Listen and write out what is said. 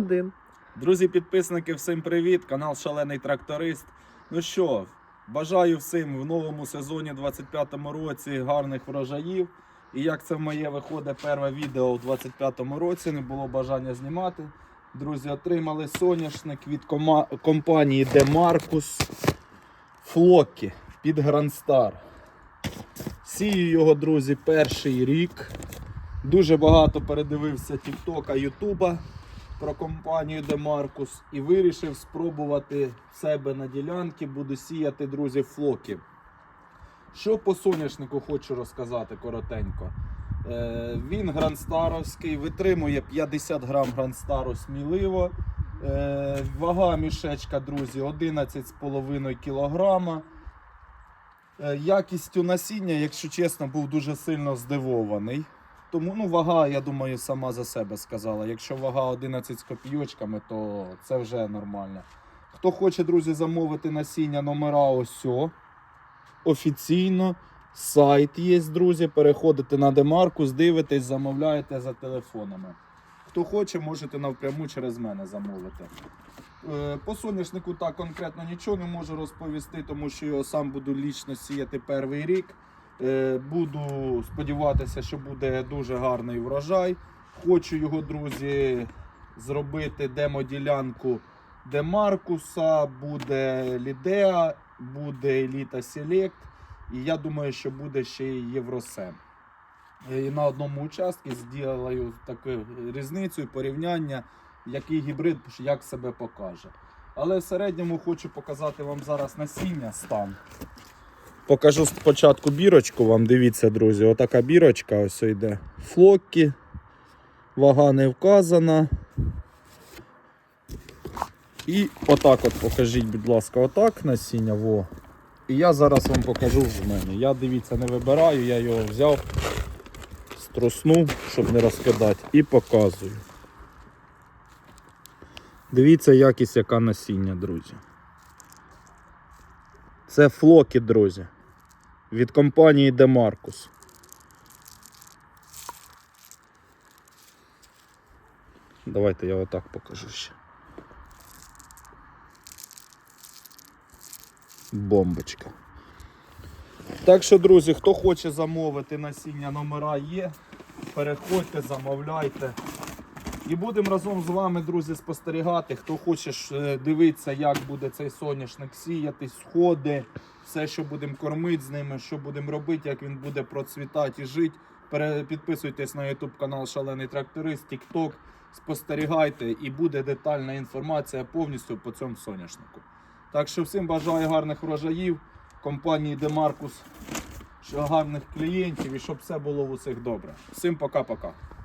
Один. Друзі, підписники, всім привіт! Канал Шалений Тракторист. Ну що, бажаю всім в новому сезоні 25-му році гарних врожаїв. І як це в моє виходить перше відео у 25-му році, не було бажання знімати. Друзі, отримали соняшник від кома- компанії Демаркус Флокі під Грандстар. Сію його, друзі, перший рік. Дуже багато передивився Тіктока, Ютуба про компанію Демаркус і вирішив спробувати себе на ділянці. Буду сіяти, друзі, флоки. Що по соняшнику хочу розказати коротенько. Е, він грандстаровський, витримує 50 грам грандстару сміливо. Е, вага мішечка, друзі, 11,5 кг. Е, якістю насіння, якщо чесно, був дуже сильно здивований. Тому ну, вага, я думаю, сама за себе сказала. Якщо вага 11 з копійочками, то це вже нормально. Хто хоче, друзі, замовити насіння номера ось офіційно. Сайт є, друзі. Переходите на Демаркус, дивитесь, замовляєте за телефонами. Хто хоче, можете навпряму через мене замовити. Е, По соняшнику так конкретно нічого не можу розповісти, тому що його сам буду лічно сіяти перший рік. Е, Буду сподіватися, що буде дуже гарний врожай. Хочу його, друзі, зробити демо-ділянку Демаркуса, буде Лідеа, буде Еліта Селект. І я думаю, що буде ще й Євросем. Е, І на одному участку зроблю таку різницю і порівняння, який гібрид як себе покаже. Але в середньому хочу показати вам зараз насіння стан. Покажу спочатку бірочку вам. Дивіться, друзі, отака бірочка ось йде. Флокки. Вага не вказана. І отак от покажіть, будь ласка, отак насіння. Во. І я зараз вам покажу в мене. Я дивіться, не вибираю, я його взяв, струснув, щоб не розкидати, і показую. Дивіться, якість яка насіння, друзі. Це флоки, друзі. Від компанії Demarcus. Давайте я отак покажу ще. Бомбочка. Так що, друзі, хто хоче замовити насіння, номера є. Переходьте, замовляйте. І будемо разом з вами, друзі, спостерігати. Хто хоче е, дивитися, як буде цей соняшник сіяти, сходи, все, що будемо кормити з ними, що будемо робити, як він буде процвітати і жити. Підписуйтесь на YouTube канал Шалений Тракторист, TikTok, спостерігайте і буде детальна інформація повністю по цьому соняшнику. Так що всім бажаю гарних врожаїв, компанії Демаркус, гарних клієнтів і щоб все було у всіх добре. Всім пока-пока.